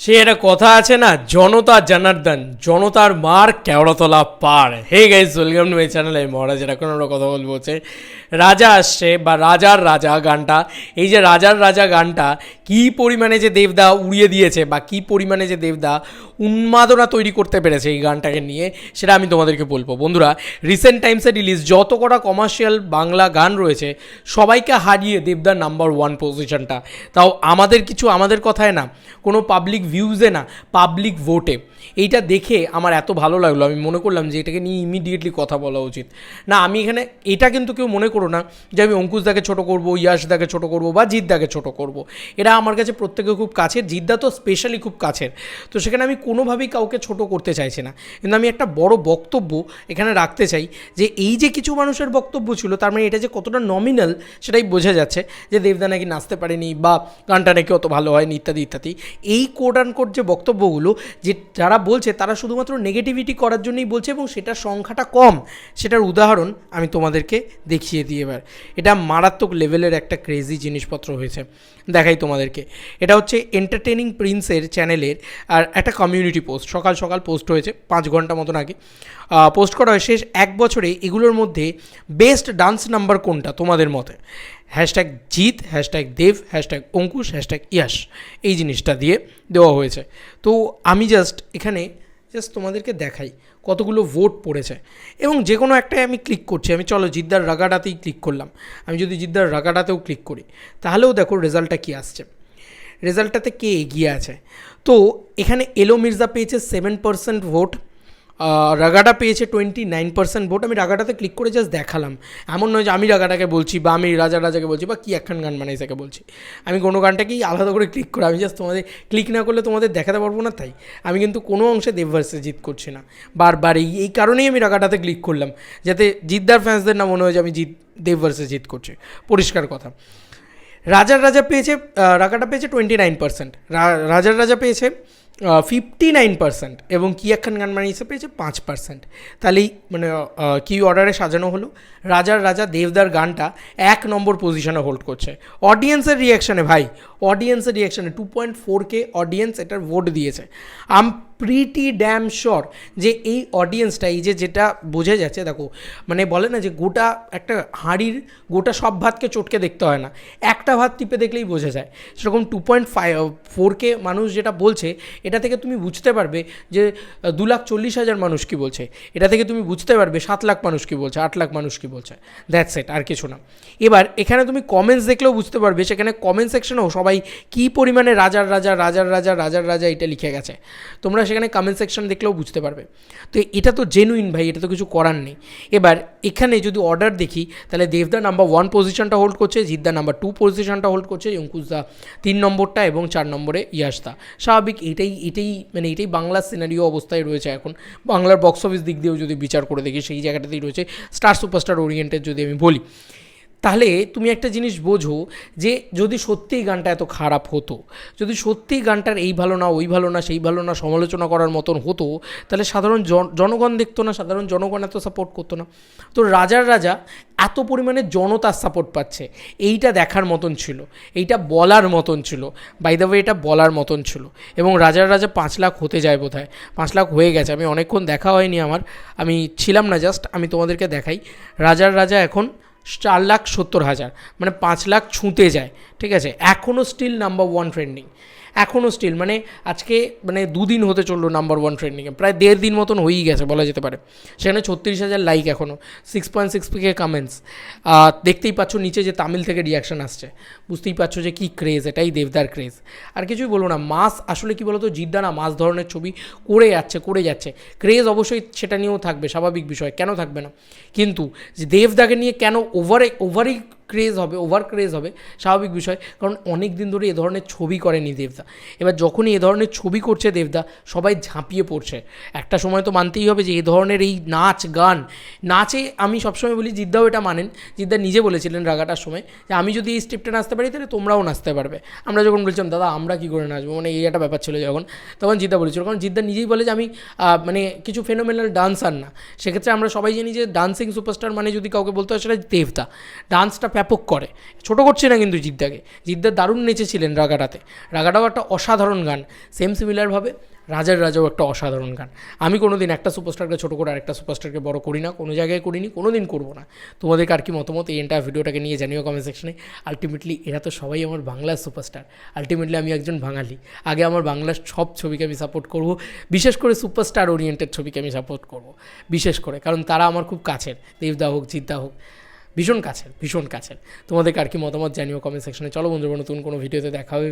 সে একটা কথা আছে না, জনতা জনার্দন, জনতার মার কেওড়াতলা পার hey guys welcome to my channel এই মহারাজের এখন আমরা কথা বলব হচ্ছে রাজা আসছে বা রাজার রাজা গানটা। এই যে রাজার রাজা গানটা, কী পরিমাণে যে দেবদা উড়িয়ে দিয়েছে বা কী পরিমাণে যে দেবদা উন্মাদনা তৈরি করতে পেরেছে এই গানটাকে নিয়ে, সেটা আমি তোমাদেরকে বলব। বন্ধুরা রিসেন্ট টাইমসে রিলিজ যত কটা কমার্শিয়াল বাংলা গান রয়েছে, সবাইকে হারিয়ে দেবদার নাম্বার ওয়ান পজিশনটা তাও আমাদের কিছু আমাদের কথায় না, কোনো পাবলিক ভিউজে না পাবলিক ভোটে এইটা দেখে আমার এত ভালো লাগল, আমি মনে করলাম যে এটাকে নিয়ে ইমিডিয়েটলি কথা বলা উচিত। না, আমি এখানে এটা কিন্তু কেউ মনে করো না যে আমি অঙ্কুশদাকে ছোট করব ইয়াশদাকে ছোট করব বা জিদ্দাকে ছোট করব। এরা আমার কাছে প্রত্যেকে খুব কাছের জিদ্দা তো স্পেশালি খুব কাছের। তো সেখানে আমি কোনোভাবেই কাউকে ছোট করতে চাইছি না। কিন্তু আমি একটা বড় বক্তব্য এখানে রাখতে চাই যে এই যে কিছু মানুষের বক্তব্য ছিল, তার মানে এটা যে কতটা নমিনাল সেটাই বোঝা যাচ্ছে যে দেবদা নাকি নাচতে পারেনি বা গানটা নাকি অত ভালো হয়নি, ইত্যাদি ইত্যাদি। এই কোড কোড যে বক্তব্যগুলো, যে যারা বলছে তারা শুধুমাত্র নেগেটিভিটি করার জন্যই বলছে এবং সেটার সংখ্যাটা কম। সেটার উদাহরণ আমি তোমাদেরকে দেখিয়ে দিই এবার। এটা মারাত্মক লেভেলের একটা ক্রেজি জিনিসপত্র হয়েছে। দেখাই তোমাদেরকে। এটা হচ্ছে এন্টারটেনিং প্রিন্সের চ্যানেলের আর একটা কমিউনিটি পোস্ট সকাল সকাল পোস্ট হয়েছে, পাঁচ ঘণ্টা মতন আগে। পোস্ট করা হয় শেষ এক বছরে এগুলোর মধ্যে বেস্ট ডান্স নাম্বার কোনটা তোমাদের মতে? Hashtag Jeet, hashtag Dev, hashtag Ankush, hashtag Yash এই জিনিসটা দিয়ে দেওয়া হয়েছে। তো আমি জাস্ট এখানে জাস্ট তোমাদেরকে দেখাই কতগুলো ভোট পড়েছে। এবং যে কোনো একটাই আমি ক্লিক করছি। আমি চলো জিদ্দার রাগাডাতেই ক্লিক করলাম। আমি যদি জিদ্দার রাগাডাতেও ক্লিক করি, তাহলেও দেখো রেজাল্টটা কী আসছে। রেজাল্টটাতে কে এগিয়ে আছে? তো এখানে এলো মির্জা পেয়েছে সেভেন পার্সেন্ট ভোট রাগাটা পেয়েছে টোয়েন্টি নাইন পার্সেন্ট ভোট আমি রাগাটাতে ক্লিক করে জাস্ট দেখালাম। এমন নয় যে আমি রাগাটাকে বলছি বা আমি রাজা রাজাকে বলছি বা কী একখান গান মানে বানাইসাকে বলছি। আমি কোনো গানটাকেই আলাদা করে ক্লিক করে, আমি জাস্ট তোমাদের ক্লিক না করলে তোমাদের দেখাতে পারব না তাই। আমি কিন্তু কোনো অংশে দেবভার্সে জিত করছি না। বারবার এই এই কারণেই আমি রাগাটাতে ক্লিক করলাম, যাতে জিদ্দার ফ্যান্সদের না মনে হয় যে আমি জিত দেবভার্সে জিত করছি। পরিষ্কার কথা। রাজার রাজা পেয়েছে রাগাটা পেয়েছে টোয়েন্টি নাইন পার্সেন্ট রাজার রাজা পেয়েছে ফিফটি নাইন পার্সেন্ট এবং কি একখান গান মানিয়েছে পেয়েছে পাঁচ পার্সেন্ট তাহলেই মানে কি অর্ডারে সাজানো হলো? রাজার রাজা দেবদার গানটা এক নম্বর পজিশনে হোল্ড করছে। অডিয়েন্সের রিয়াকশানে ভাই অডিয়েন্সের রিয়াকশানে two point four K audience এটার ভোট দিয়েছে। আম প্রিটি ড্যাম শর যে এই অডিয়েন্সটা এই যে যেটা বোঝা যাচ্ছে, দেখো মানে বলে না যে গোটা একটা হাঁড়ির, গোটা সব ভাতকে চটকে দেখতে হয় না। একটা ভাত টিপে দেখলেই বোঝা যায়। সেরকম two point five four K মানুষ যেটা বলছে এটা থেকে তুমি বুঝতে পারবে যে দু লাখ চল্লিশ হাজার মানুষ কী বলছে। এটা থেকে তুমি বুঝতে পারবে সাত লাখ মানুষ কী বলছে, আট লাখ মানুষ কী বলছে। দ্যাটস এট আর কিছু না। এবার এখানে তুমি কমেন্টস দেখলেও বুঝতে পারবে, সেখানে কমেন্ট সেকশনেও সবাই কী পরিমাণে রাজার রাজা রাজার রাজা রাজার রাজা এটা লিখে গেছে। তোমরা সেখানে কমেন্ট সেকশন দেখলেও বুঝতে পারবে। তো এটা তো জেনুইন ভাই, এটা তো কিছু করার নেই। এবার এখানে যদি অর্ডার দেখি, তাহলে দেবদা নাম্বার ওয়ান পজিশনটা হোল্ড করছে, জিদ্দা নাম্বার টু পজিশনটা হোল্ড করছে, অঙ্কুশদা তিন নম্বরটা এবং চার নম্বরে ইয়াসদা স্বাভাবিক এটাই এটাই মানে এটাই বাংলার সিনারিও অবস্থায় রয়েছে এখন। বাংলার বক্স অফিস দিক দিয়েও যদি বিচার করে দেখি, সেই জায়গাটাতেই রয়েছে। স্টার সুপারস্টার ওরিয়েন্টেড যদি আমি বলি। তাহলে তুমি একটা জিনিস বোঝো যে যদি সত্যিই গানটা এত খারাপ হতো, যদি সত্যিই গানটার এই ভালো না, ওই ভালো না, সেই ভালো না সমালোচনা করার মতন হতো, তাহলে সাধারণ জনগণ দেখতো না, সাধারণ জনগণ এত সাপোর্ট করতো না। তো রাজার রাজা এত পরিমাণে জনতার সাপোর্ট পাচ্ছে, এইটা দেখার মতন ছিল, এইটা বলার মতন ছিল বাই দ্য ওয়ে এটা বলার মতন ছিল। এবং রাজার রাজা পাঁচ লাখ হতে যায় বোধ হয় পাঁচ লাখ হয়ে গেছে, আমি অনেকক্ষণ দেখা হয়নি আমার, আমি ছিলাম না জাস্ট আমি তোমাদেরকে দেখাই। রাজার রাজা এখন চার লাখ সত্তর হাজার মানে পাঁচ লাখ ছুঁতে যায়, ঠিক আছে? এখনও স্টিল নাম্বার ওয়ান ট্রেন্ডিং এখনও স্টিল মানে আজকে মানে দুদিন হতে চলল নাম্বার ওয়ান ট্রেন্ডিংয়ে প্রায় দেড় দিন মতন হয়েই গেছে, বলা যেতে পারে। সেখানে ছত্রিশ হাজার লাইক এখনও সিক্স পয়েন্ট সিক্স পিকে কামেন্টস দেখতেই পাচ্ছ নিচে যে তামিল থেকে রিয়াকশান আসছে। বুঝতেই পারছ যে কী ক্রেজ এটাই দেবদার ক্রেজ আর কিছুই বলব না মাস আসলে কি বলতো, জিদ্দা না মাস ধরনের ছবি করে যাচ্ছে করে যাচ্ছে। ক্রেজ অবশ্যই সেটা নিয়েও থাকবে, স্বাভাবিক বিষয়, কেন থাকবে না? কিন্তু দেবদাকে নিয়ে কেন ওভারে ওভারই ক্রেজ হবে ওভার ক্রেজ হবে, স্বাভাবিক বিষয়। কারণ অনেক দিন ধরে এ ধরনের ছবি করেনি দেবদা। এবার যখনই এ ধরনের ছবি করছে দেবদা, সবাই ঝাঁপিয়ে পড়ছে। একটা সময় তো মানতেই হবে যে, এ ধরনের এই নাচ, গান, নাচে আমি সবসময় বলি, জিদ্দাও এটা মানেন। জিদ্দা নিজে বলেছিলেন রাগাটার সময় যে, আমি যদি এই স্টেপটা নাচতে পারি, তাহলে তোমরাও নাচতে পারবে। আমরা যখন বলছিলাম, দাদা, আমরা কী করে নাচবো? মানে এই একটা ব্যাপার ছিল যখন। তখন জিদ্দা বলেছিল, কারণ জিদ্দা নিজেই বলে যে, আমি মানে কিছু ফেনোমেনাল ডান্সার না। সেক্ষেত্রে আমরা সবাই জানি যে ডান্সিং সুপারস্টার মানে যদি কাউকে বলতে হয়, সেটা দেবদা। ডান্সটা ব্যাপক করে। ছোটো করছি না কিন্তু জিদ্দাকে। জিদ্দা দারুণ নেচেছিলেন রাগাটাতে। রাগাটাও একটা অসাধারণ গান। সেম সিমিলারভাবে রাজার রাজাও একটা অসাধারণ গান। আমি কোনো দিন একটা সুপারস্টারকে ছোটো করে আরেকটা সুপারস্টারকে বড় করি না, কোনো জায়গায় করিনি কোনো দিন করব না। তোমাদের আর কি মতামত? এই এন্টার ভিডিওটাকে নিয়ে জানিও কমেন্ট সেকশনে আলটিমেটলি এরা তো সবাই আমার বাংলার সুপারস্টার আলটিমেটলি আমি একজন বাঙালি। আগে আমার বাংলার সব ছবিকে আমি সাপোর্ট করব। বিশেষ করে সুপারস্টার ওরিয়েন্টেড ছবিকে আমি সাপোর্ট করব। বিশেষ করে। কারণ তারা আমার খুব কাছের। দেবদা হোক, জিদ্দা হোক। ভীষণ কাছের ভীষণ কাছের। তোমাদেরকে আর কি মতামত জানিও কমেন্ট সেকশনে চলো বন্ধুরা, নতুন কোনো ভিডিওতে দেখা হবে।